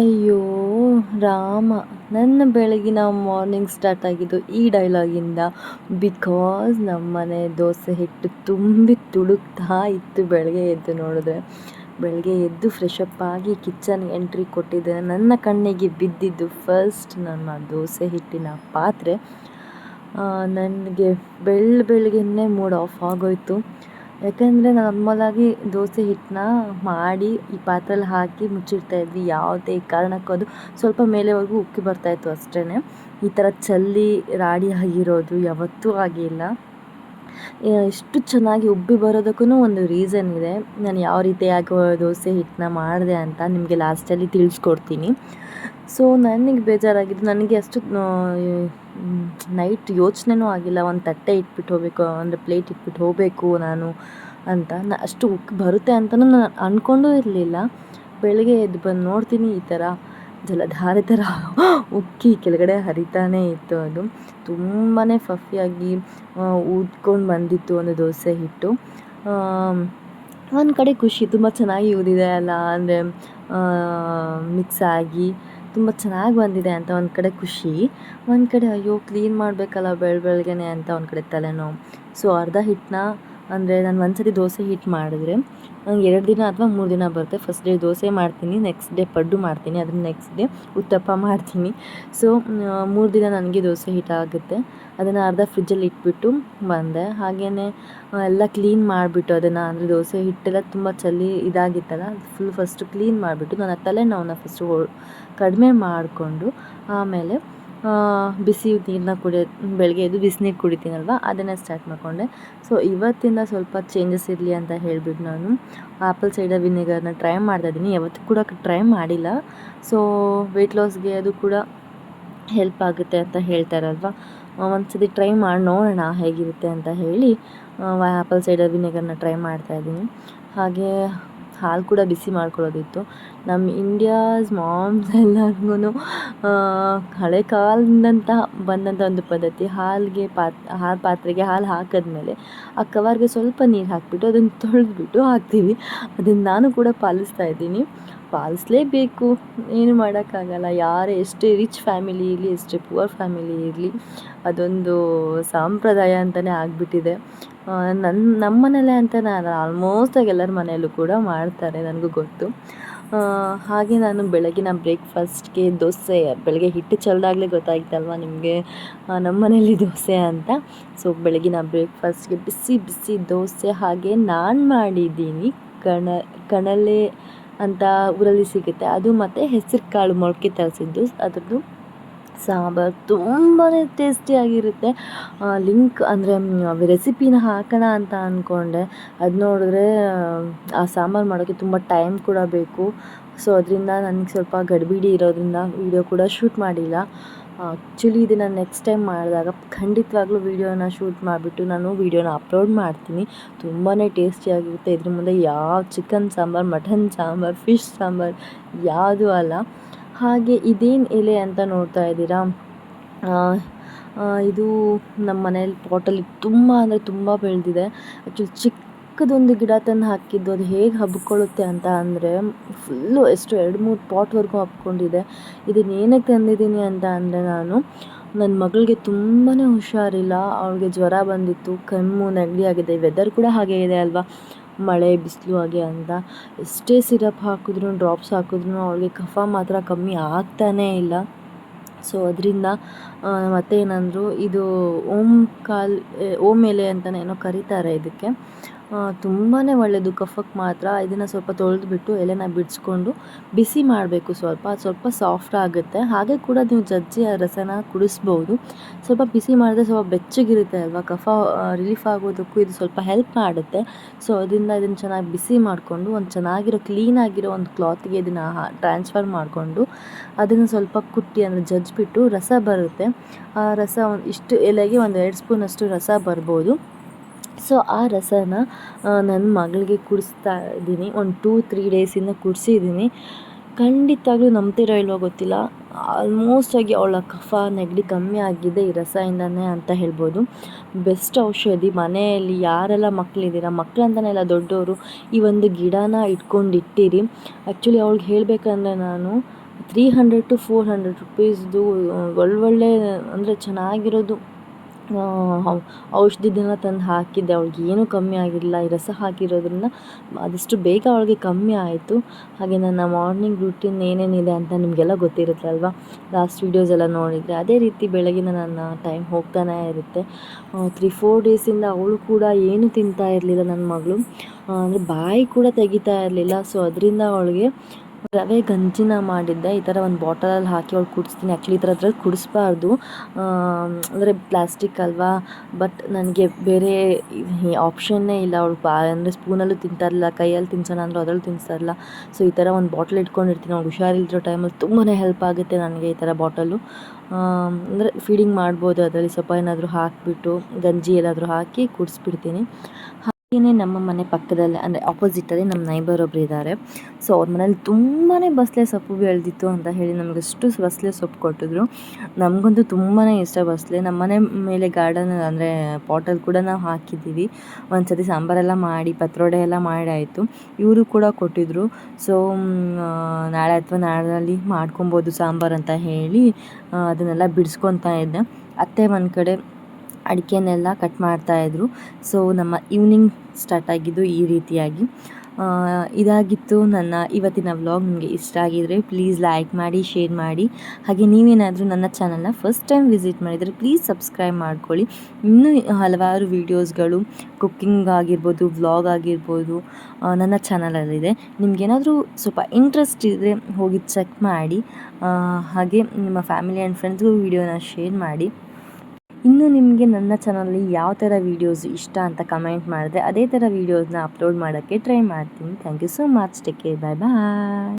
ಅಯ್ಯೋ, ರಾಮ. ನನ್ನ ಬೆಳಗಿನ ಮಾರ್ನಿಂಗ್ ಸ್ಟಾರ್ಟ್ ಆಗಿದ್ದು ಈ ಡೈಲಾಗಿಂದ ಬಿಕಾಸ್ ನಮ್ಮನೆ ದೋಸೆ ಹಿಟ್ಟು ತುಂಬಿ ತುಳುಕ್ತಾ ಇತ್ತು ಬೆಳಗ್ಗೆ ಎದ್ದು ನೋಡಿದ್ರೆ. ಬೆಳಗ್ಗೆ ಎದ್ದು ಫ್ರೆಶ್ ಅಪ್ ಆಗಿ ಕಿಚನ್ ಎಂಟ್ರಿ ಕೊಟ್ಟಿದ್ದೆ ನನ್ನ ಕಣ್ಣಿಗೆ ಬಿದ್ದಿದ್ದು ಫಸ್ಟ್ ನನ್ನ ದೋಸೆ ಹಿಟ್ಟಿನ ಪಾತ್ರೆ. ನನಗೆ ಬೆಳ್ಳ ಬೆಳಗ್ಗೆನೇ ಮೂಡ್ ಆಫ್ ಆಗೋಯಿತು. ಯಾಕಂದರೆ ನಾರ್ಮಲಾಗಿ ದೋಸೆ ಹಿಟ್ಟನ್ನ ಮಾಡಿ ಈ ಪಾತ್ರೆಲಿ ಹಾಕಿ ಮುಚ್ಚಿಡ್ತಾ ಇದ್ವಿ. ಯಾವುದೇ ಕಾರಣಕ್ಕೂ ಅದು ಸ್ವಲ್ಪ ಮೇಲೆವರೆಗೂ ಉಕ್ಕಿ ಬರ್ತಾಯಿತ್ತು ಅಷ್ಟೇ ಈ ಥರ ಚಲ್ಲಿ ರಾಡಿ ಆಗಿರೋದು ಯಾವತ್ತೂ ಆಗಿಲ್ಲ. ಎಷ್ಟು ಚೆನ್ನಾಗಿ ಉಬ್ಬಿ ಬರೋದಕ್ಕೂ ಒಂದು ರೀಸನ್ ಇದೆ. ನಾನು ಯಾವ ರೀತಿಯಾಗಿ ದೋಸೆ ಹಿಟ್ಟನ್ನ ಮಾಡಿದೆ ಅಂತ ನಿಮಗೆ ಲಾಸ್ಟಲ್ಲಿ ತಿಳಿಸ್ಕೊಡ್ತೀನಿ. ಸೊ ನನಗೆ ಬೇಜಾರಾಗಿದ್ದು ನನಗೆ ಅಷ್ಟು ನೈಟ್ ಯೋಚನೆನೂ ಆಗಿಲ್ಲ. ಒಂದು ತಟ್ಟೆ ಇಟ್ಬಿಟ್ಟು ಹೋಗಬೇಕು, ಅಂದರೆ ಪ್ಲೇಟ್ ಇಟ್ಬಿಟ್ಟು ಹೋಗಬೇಕು ನಾನು ಅಂತ. ನಾ, ಅಷ್ಟು ಉಕ್ಕಿ ಬರುತ್ತೆ ಅಂತಲೂ ನಾನು ಅಂದ್ಕೊಂಡೂ ಇರಲಿಲ್ಲ. ಬೆಳಗ್ಗೆ ಎದ್ದು ಬಂದು ನೋಡ್ತೀನಿ ಈ ಥರ ಜಲಧಾರೆ ಥರ ಉಕ್ಕಿ ಕೆಳಗಡೆ ಹರಿತಾನೆ ಇತ್ತು ಅದು. ತುಂಬಾ ಫಫಿಯಾಗಿ ಊದ್ಕೊಂಡು ಬಂದಿತ್ತು ಒಂದು ದೋಸೆ ಹಿಟ್ಟು. ಒಂದು ಕಡೆ ಖುಷಿ, ತುಂಬ ಚೆನ್ನಾಗಿ ಊದಿದೆ ಅಲ್ಲ, ಅಂದರೆ ಮಿಕ್ಸ್ ಆಗಿ ತುಂಬ ಚೆನ್ನಾಗಿ ಬಂದಿದೆ ಅಂತ ಒಂದು ಕಡೆ ಖುಷಿ. ಒಂದು ಕಡೆ, ಅಯ್ಯೋ ಕ್ಲೀನ್ ಮಾಡಬೇಕಲ್ಲ ಬೆಳ ಬೆಳಗ್ಗೆನೆ ಅಂತ ಒಂದು ಕಡೆ ತಲೆನೋವು. ಸೊ ಅರ್ಧ ಹಿಟ್ಟನ್ನ ಅಂದರೆ ನಾನು ಒಂದು ಸರಿ ದೋಸೆ ಹಿಟ್ಟು ಮಾಡಿದ್ರೆ, ನಂಗೆ ಎರಡು ದಿನ ಅಥವಾ ಮೂರು ದಿನ ಬರುತ್ತೆ. ಫಸ್ಟ್ ಡೇ ದೋಸೆ ಮಾಡ್ತೀನಿ ನೆಕ್ಸ್ಟ್ ಡೇ ಪಡ್ಡು ಮಾಡ್ತೀನಿ, ಅದ್ರ ನೆಕ್ಸ್ಟ್ ಡೇ ಉತ್ತಪ್ಪ ಮಾಡ್ತೀನಿ. ಸೊ ಮೂರು ದಿನ ನನಗೆ ದೋಸೆ ಹಿಟ್ ಆಗುತ್ತೆ. ಅದನ್ನು ಅರ್ಧ ಫ್ರಿಜ್ಜಲ್ಲಿ ಇಟ್ಬಿಟ್ಟು ಬಂದೆ. ಹಾಗೆಯೇ ಎಲ್ಲ ಕ್ಲೀನ್ ಮಾಡಿಬಿಟ್ಟು ಅದನ್ನು, ಅಂದರೆ ದೋಸೆ ಹಿಟ್ಟೆಲ್ಲ ತುಂಬ ಚಲ್ಲಿ ಇದಾಗಿತ್ತಲ್ಲ ಫುಲ್ ಫಸ್ಟು ಕ್ಲೀನ್ ಮಾಡಿಬಿಟ್ಟು, ನನ್ನ ತಲೆನೋವನ್ನ ಫಸ್ಟು ಕಡಿಮೆ ಮಾಡಿಕೊಂಡು, ಆಮೇಲೆ ಬಿಸಿ ನೀರನ್ನ ಕುಡಿಯೋ, ಬೆಳಗ್ಗೆ ಎದ್ದು ಬಿಸಿನೀರು ಕುಡಿತೀನಲ್ವ? ಅದನ್ನು ಸ್ಟಾರ್ಟ್ ಮಾಡಿಕೊಂಡೆ. ಸೊ ಇವತ್ತಿಂದ ಸ್ವಲ್ಪ ಚೇಂಜಸ್ ಇರಲಿ ಅಂತ ಹೇಳಿಬಿಟ್ಟು ನಾನು ಆ್ಯಪಲ್ ಸೈಡರ್ ವಿನೆಗರ್ನ ಟ್ರೈ ಮಾಡ್ತಾ ಇದ್ದೀನಿ. ಯಾವತ್ತೂ ಕೂಡ ಟ್ರೈ ಮಾಡಿಲ್ಲ. ಸೊ ವೆಯ್ಟ್ ಲಾಸ್ಗೆ ಅದು ಕೂಡ ಹೆಲ್ಪ್ ಆಗುತ್ತೆ ಅಂತ ಹೇಳ್ತಾರಲ್ವ ಒಂದು ಸತಿ ಟ್ರೈ ಮಾಡಿ, ನೋಡೋಣ ಹೇಗಿರುತ್ತೆ ಅಂತ ಹೇಳಿ ಆ್ಯಪಲ್ ಸೈಡರ್ ವಿನೆಗರ್ನ ಟ್ರೈ ಮಾಡ್ತಾ ಇದ್ದೀನಿ. ಹಾಗೆ ಹಾಲು ಕೂಡ ಬಿಸಿ ಮಾಡ್ಕೊಳ್ಳೋದಿತ್ತು. ನಮ್ಮ ಇಂಡಿಯಾಸ್ ಮಾಮ್ಸ್ ಎಲ್ಲರಿಗೂ ಹಳೆ ಕಾಲದಂತಹ ಬಂದಂಥ ಒಂದು ಪದ್ಧತಿ, ಹಾಲಿಗೆ ಪಾತ್, ಹಾಲು ಪಾತ್ರೆಗೆ ಹಾಲು ಹಾಕಿದ್ಮೇಲೆ ಆ ಕವರ್ಗೆ ಸ್ವಲ್ಪ ನೀರು ಹಾಕಿಬಿಟ್ಟು ಅದನ್ನು ತೊಳೆದ್ಬಿಟ್ಟು ಹಾಕ್ತೀವಿ. ಅದನ್ನು ನಾನು ಕೂಡ ಪಾಲಿಸ್ತಾ ಇದ್ದೀನಿ. ಪಾಲಿಸ್ಲೇಬೇಕು. ಏನು ಮಾಡೋಕ್ಕಾಗಲ್ಲ. ಯಾರೇ ಎಷ್ಟೇ ರಿಚ್ ಫ್ಯಾಮಿಲಿ ಇರಲಿ, ಎಷ್ಟೇ ಪುವರ್ ಫ್ಯಾಮಿಲಿ ಇರಲಿ, ಅದೊಂದು ಸಂಪ್ರದಾಯ ಅಂತಲೇ ಆಗಿಬಿಟ್ಟಿದೆ. ನನ್ನ ನಮ್ಮ ಮನೇಲೆ ಅಂತ ನಾನು ಆಲ್ಮೋಸ್ಟ್ ಆಗಿ ಎಲ್ಲರ ಮನೆಯಲ್ಲೂ ಕೂಡ ಮಾಡ್ತಾರೆ ನನಗೂ ಗೊತ್ತು. ಹಾಗೆ ನಾನು ಬೆಳಗಿನ ಬ್ರೇಕ್ಫಾಸ್ಟ್ಗೆ ದೋಸೆ, ಬೆಳಗ್ಗೆ ಹಿಟ್ಟು ಚೆಲ್ದಾಗಲೇ ಗೊತ್ತಾಗಿತ್ತಲ್ವ ನಿಮಗೆ? ನಮ್ಮ ಮನೇಲಿ ದೋಸೆ ಅಂತ. ಸೊ ಬೆಳಗಿನ ಬ್ರೇಕ್ಫಾಸ್ಟ್ಗೆ ಬಿಸಿ ಬಿಸಿ ದೋಸೆ ಹಾಗೆ ನಾನು ಮಾಡಿದ್ದೀನಿ. ಕಣ, ಕಣಲೆ ಅಂತ ಊರಲ್ಲಿ ಸಿಗುತ್ತೆ. ಅದು ಮತ್ತು ಹೆಸರು ಕಾಳು ಮೊಳಕೆ ತರಿಸಿದ್ದು. ಅದರದ್ದು ಸಾಂಬಾರು ತುಂಬಾ ಟೇಸ್ಟಿಯಾಗಿರುತ್ತೆ ಲಿಂಕ್ ಅಂದರೆ ರೆಸಿಪಿನ ಹಾಕೋಣ ಅಂತ ಅಂದ್ಕೊಂಡೆ ಅದು ನೋಡಿದ್ರೆ, ಆ ಸಾಂಬಾರು ಮಾಡೋಕ್ಕೆ ತುಂಬ ಟೈಮ್ ಕೂಡ ಬೇಕು. ಸೊ ಅದರಿಂದ ನನಗೆ ಸ್ವಲ್ಪ ಗಡಿಬಿಡಿ ಇರೋದ್ರಿಂದ ವೀಡಿಯೋ ಕೂಡ ಶೂಟ್ ಮಾಡಿಲ್ಲ. ಆ್ಯಕ್ಚುಲಿ ಇದನ್ನು ನೆಕ್ಸ್ಟ್ ಟೈಮ್ ಮಾಡಿದಾಗ ಖಂಡಿತವಾಗ್ಲೂ ವೀಡಿಯೋನ ಶೂಟ್ ಮಾಡಿಬಿಟ್ಟು ನಾನು ವೀಡಿಯೋನ ಅಪ್ಲೋಡ್ ಮಾಡ್ತೀನಿ. ತುಂಬಾ ಟೇಸ್ಟಿಯಾಗಿರುತ್ತೆ ಇದ್ರ ಮುಂದೆ ಯಾವ chicken sambar mutton sambar fish sambar, ಯಾವುದೂ ಅಲ್ಲ. ಹಾಗೆ ಇದೇನು ಎಲೆ ಅಂತ ನೋಡ್ತಾ ಇದ್ದೀರಾ? ಇದು ನಮ್ಮ ಮನೇಲಿ ಪಾಟಲ್ಲಿ ತುಂಬ ಅಂದರೆ ತುಂಬ ಬೆಳೆದಿದೆ. ಆ್ಯಕ್ಚುಲಿ ಚಿಕ್ಕದೊಂದು ಗಿಡ ತಂದು ಹಾಕಿದ್ದು, ಅದು ಹೇಗೆ ಹಬ್ಕೊಳ್ಳುತ್ತೆ ಅಂತ ಅಂದರೆ ಫುಲ್ಲು ಎಷ್ಟು ಎರಡು ಮೂರು ಪಾಟ್ವರೆಗೂ ಹಬ್ಕೊಂಡಿದೆ. ಇದನ್ನು ಏನಕ್ಕೆ ತಂದಿದ್ದೀನಿ ಅಂತ ಅಂದರೆ ನಾನು ನನ್ನ ಮಗಳಿಗೆ ತುಂಬಾ ಹುಷಾರಿಲ್ಲ. ಅವಳಿಗೆ ಜ್ವರ ಬಂದಿತ್ತು, ಕೆಮ್ಮು, ನೆಗಡಿ ಆಗಿದೆ. ವೆದರ್ ಕೂಡ ಹಾಗೆ ಇದೆ ಅಲ್ವಾ? ಮಳೆ, ಬಿಸಿಲು ಹಾಗೆ ಅಂತ. ಎಷ್ಟೇ ಸಿರಪ್ ಹಾಕಿದ್ರು ಡ್ರಾಪ್ಸ್ ಹಾಕಿದ್ರು ಅವಳಿಗೆ ಕಫ ಮಾತ್ರ ಕಮ್ಮಿ ಆಗ್ತಾನೇ ಇಲ್ಲ. ಸೊ ಅದರಿಂದ ಮತ್ತೆ ಏನಂದರು ಇದು ಓಂ ಕಾಲ್ ಓಮ್ ಎಲೆ ಅಂತಲೇ ಏನೋ ಕರೀತಾರೆ ಇದಕ್ಕೆ. ತುಂಬಾ ಒಳ್ಳೆಯದು ಕಫಕ್ಕೆ ಮಾತ್ರ. ಇದನ್ನು ಸ್ವಲ್ಪ ತೊಳೆದುಬಿಟ್ಟು ಎಲೆನ ಬಿಡಿಸ್ಕೊಂಡು ಬಿಸಿ ಮಾಡಬೇಕು ಸ್ವಲ್ಪ. ಸ್ವಲ್ಪ ಸಾಫ್ಟ್ ಆಗುತ್ತೆ. ಹಾಗೆ ಕೂಡ ನೀವು ಜಜ್ಜಿ ಆ ರಸನ ಕುಡಿಸ್ಬೋದು. ಸ್ವಲ್ಪ ಬಿಸಿ ಮಾಡಿದ್ರೆ ಸ್ವಲ್ಪ ಬೆಚ್ಚಗಿರುತ್ತೆ ಅಲ್ವಾ? ಕಫ ರಿಲೀಫ್ ಆಗೋದಕ್ಕೂ ಇದು ಸ್ವಲ್ಪ ಹೆಲ್ಪ್ ಮಾಡುತ್ತೆ. ಸೊ ಅದರಿಂದ ಇದನ್ನು ಚೆನ್ನಾಗಿ ಬಿಸಿ ಮಾಡಿಕೊಂಡು ಒಂದು ಚೆನ್ನಾಗಿರೋ ಕ್ಲೀನಾಗಿರೋ ಒಂದು ಕ್ಲಾತ್ಗೆ ಇದನ್ನು ಟ್ರಾನ್ಸ್ಫರ್ ಮಾಡಿಕೊಂಡು ಅದನ್ನು ಸ್ವಲ್ಪ ಕುಟ್ಟಿ ಅಂದರೆ ಜಜ್ಜಿಬಿಟ್ಟು ರಸ ಬರುತ್ತೆ. ಆ ರಸ ಒಂದು ಇಷ್ಟು ಎಲೆಗೆ ಒಂದು ಎರಡು ಸ್ಪೂನಷ್ಟು ರಸ ಬರ್ಬೋದು. ಸೊ ಆ ರಸನ ನನ್ನ ಮಗಳಿಗೆ ಕುಡಿಸ್ತಾ ಇದ್ದೀನಿ. ಒಂದು ಟೂ ತ್ರೀ ಡೇಸಿಂದ ಕುಡಿಸಿದ್ದೀನಿ. ಖಂಡಿತವಾಗ್ಲೂ ನಂಬ್ತಿರೋ ಇಲ್ವೋ ಗೊತ್ತಿಲ್ಲ. ಆಲ್ಮೋಸ್ಟ್ ಆಗಿ ಅವಳ ಕಫ, ನೆಗಡಿ ಕಮ್ಮಿ ಆಗಿದೆ ಈ ರಸದಿಂದನೇ ಅಂತ ಹೇಳ್ಬೋದು. ಬೆಸ್ಟ್ ಔಷಧಿ, ಮನೆಯಲ್ಲಿ ಯಾರೆಲ್ಲ ಮಕ್ಕಳಿದ್ದೀರ ಮಕ್ಕಳು ಅಂತಲೇ ದೊಡ್ಡವರು, ಈ ಒಂದು ಗಿಡನ ಇಟ್ಕೊಂಡಿಟ್ಟಿರಿ. ಆ್ಯಕ್ಚುಲಿ ಅವ್ಳಿಗೆ ಹೇಳಬೇಕಂದ್ರೆ ನಾನು three hundred to four hundred ರುಪೀಸ್ದು ಒಳ್ಳೊಳ್ಳೆ ಅಂದರೆ ಚೆನ್ನಾಗಿರೋದು ಔಷಧಿದೆಲ್ಲ ತಂದು ಹಾಕಿದ್ದೆ. ಅವಳಿಗೆ ಏನೂ ಕಮ್ಮಿ ಆಗಿರಲಿಲ್ಲ ಈ ರಸ ಹಾಕಿರೋದ್ರಿಂದ ಆದಷ್ಟು ಬೇಗ ಅವಳಿಗೆ ಕಮ್ಮಿ ಆಯಿತು. ಹಾಗೆ ನನ್ನ ಮಾರ್ನಿಂಗ್ ರುಟೀನ್ ಏನೇನಿದೆ ಅಂತ ನಿಮಗೆಲ್ಲ ಗೊತ್ತಿರುತ್ತೆ ಅಲ್ವಾ ಲಾಸ್ಟ್ ವೀಡಿಯೋಸ್ ಎಲ್ಲ ನೋಡಿದರೆ ಅದೇ ರೀತಿ ಬೆಳಗಿನ ನನ್ನ ಟೈಮ್ ಹೋಗ್ತಾನೇ ಇರುತ್ತೆ. ತ್ರೀ, ಫೋರ್ ಡೇಸಿಂದ ಅವಳು ಕೂಡ ಏನು ತಿಂತಾ ಇರಲಿಲ್ಲ ನನ್ನ ಮಗಳು. ಅಂದರೆ ಬಾಯಿ ಕೂಡ ತೆಗಿತಾ ಇರಲಿಲ್ಲ. ಸೊ, ಅದರಿಂದ ಅವಳಿಗೆ ರವೆ ಗಂಜಿನ ಮಾಡಿದ್ದೆ. ಈ ಥರ ಒಂದು ಬಾಟಲಲ್ಲಿ ಹಾಕಿ ಅವಳು ಕುಡಿಸ್ತೀನಿ. ಆ್ಯಕ್ಚುಲಿ ಈ ಥರ ಅದ್ರಲ್ಲಿ ಕುಡಿಸ್ಬಾರ್ದು. ಅಂದರೆ ಪ್ಲಾಸ್ಟಿಕ್ ಅಲ್ವಾ? ಬಟ್ ನನಗೆ ಬೇರೆ ಆಪ್ಷನ್ನೇ ಇಲ್ಲ. ಅವಳು ಬಾ, ಅಂದರೆ ಸ್ಪೂನಲ್ಲೂ ತಿಂತಾರಲ್ಲ ಕೈಯಲ್ಲಿ ತಿನ್ಸೋಣ ಅಂದರೂ ಅದರಲ್ಲಿ ತಿನ್ನಿಸ್ತಾ ಇರಲಿಲ್ಲ ಸೊ ಈ ಥರ ಒಂದು ಬಾಟಲ್ ಇಟ್ಕೊಂಡಿರ್ತೀನಿ. ಅವ್ಳು ಹುಷಾರಿಲ್ದಿರೋ ಟೈಮಲ್ಲಿ ತುಂಬಾ ಹೆಲ್ಪ್ ಆಗುತ್ತೆ ನನಗೆ ಈ ಥರ ಬಾಟಲು ಅಂದರೆ ಫೀಡಿಂಗ್ ಮಾಡ್ಬೋದು. ಅದರಲ್ಲಿ ಸ್ವಲ್ಪ ಏನಾದರೂ ಹಾಕಿಬಿಟ್ಟು ಗಂಜಿ ಏನಾದರೂ ಹಾಕಿ ಕುಡಿಸ್ಬಿಡ್ತೀನಿ. ಹಾಗೆಯೇ ನಮ್ಮ ಮನೆ ಪಕ್ಕದಲ್ಲೇ, ಅಂದರೆ ಆಪೋಸಿಟಲ್ಲಿ ನಮ್ಮ ನೈಬರ್ ಒಬ್ರು ಇದ್ದಾರೆ ಸೊ ಅವ್ರ ಮನೇಲಿ ತುಂಬಾ ಬಸಳೆ ಸೊಪ್ಪು ಬೆಳೆದಿತ್ತು ಅಂತ ಹೇಳಿ ನಮಗಷ್ಟು ಬಸಳೆ ಸೊಪ್ಪು ಕೊಟ್ಟಿದ್ರು. ನಮಗಂತೂ ತುಂಬಾ ಇಷ್ಟ ಬಸಳೆ ನಮ್ಮ ಮನೆ ಮೇಲೆ ಗಾರ್ಡನ್ ಅಂದರೆ ಪಾಟಲ್ಲಿ ಕೂಡ ನಾವು ಹಾಕಿದ್ದೀವಿ. ಒಂದು ಸತಿ ಸಾಂಬಾರೆಲ್ಲ ಮಾಡಿ, ಪತ್ರೊಡೆ ಎಲ್ಲ ಮಾಡಿ ಆಯಿತು. ಇವರು ಕೂಡ ಕೊಟ್ಟಿದ್ರು. ಸೊ ನಾಳೆ ಅಥವಾ ನಾಳೆಯಲ್ಲಿ ಮಾಡ್ಕೊಬೋದು ಸಾಂಬಾರು ಅಂತ ಹೇಳಿ ಅದನ್ನೆಲ್ಲ ಬಿಡಿಸ್ಕೊತಾ ಇದ್ದೆ. ಅತ್ತೆ ಒಂದು ಕಡೆ ಅಡಿಕೆನೆಲ್ಲ ಕಟ್ ಮಾಡ್ತಾಯಿದ್ರು ಸೊ ನಮ್ಮ ಈವ್ನಿಂಗ್ ಸ್ಟಾರ್ಟ್ ಆಗಿದ್ದು ಈ ರೀತಿಯಾಗಿ. ಇದಾಗಿತ್ತು ನನ್ನ ಇವತ್ತಿನ ವ್ಲಾಗ್ ನಿಮಗೆ ಇಷ್ಟ ಆಗಿದರೆ ಪ್ಲೀಸ್ ಲೈಕ್ ಮಾಡಿ ಶೇರ್ ಮಾಡಿ. ಹಾಗೆ ನೀವೇನಾದರೂ ನನ್ನ ಚಾನಲ್ನ ಫಸ್ಟ್ ಟೈಮ್ ವಿಸಿಟ್ ಮಾಡಿದರೆ ಪ್ಲೀಸ್ ಸಬ್ಸ್ಕ್ರೈಬ್ ಮಾಡ್ಕೊಳ್ಳಿ. ಇನ್ನೂ ಹಲವಾರು ವೀಡಿಯೋಸ್ಗಳು ಕುಕ್ಕಿಂಗ್ ಆಗಿರ್ಬೋದು ವ್ಲಾಗ್ ಆಗಿರ್ಬೋದು ನನ್ನ ಚಾನಲಲ್ಲಿದೆ ನಿಮಗೇನಾದರೂ ಸ್ವಲ್ಪ ಇಂಟ್ರೆಸ್ಟ್ ಇದ್ದರೆ ಹೋಗಿ ಚೆಕ್ ಮಾಡಿ. ಹಾಗೆ ನಿಮ್ಮ ಫ್ಯಾಮಿಲಿ ಆ್ಯಂಡ್ ಫ್ರೆಂಡ್ಸ್ಗೂ ವೀಡಿಯೋನ ಶೇರ್ ಮಾಡಿ. ಇನ್ನು ನಿಮಗೆ ನನ್ನ ಚಾನಲ್ಲಿ ಯಾವ ಥರ ವೀಡಿಯೋಸ್ ಇಷ್ಟ ಅಂತ ಕಮೆಂಟ್ ಮಾಡಿದ್ರೆ ಅದೇ ಥರ ವೀಡಿಯೋಸ್ನ ಅಪ್ಲೋಡ್ ಮಾಡೋಕ್ಕೆ ಟ್ರೈ ಮಾಡ್ತೀನಿ. Thank you so much take care bye bye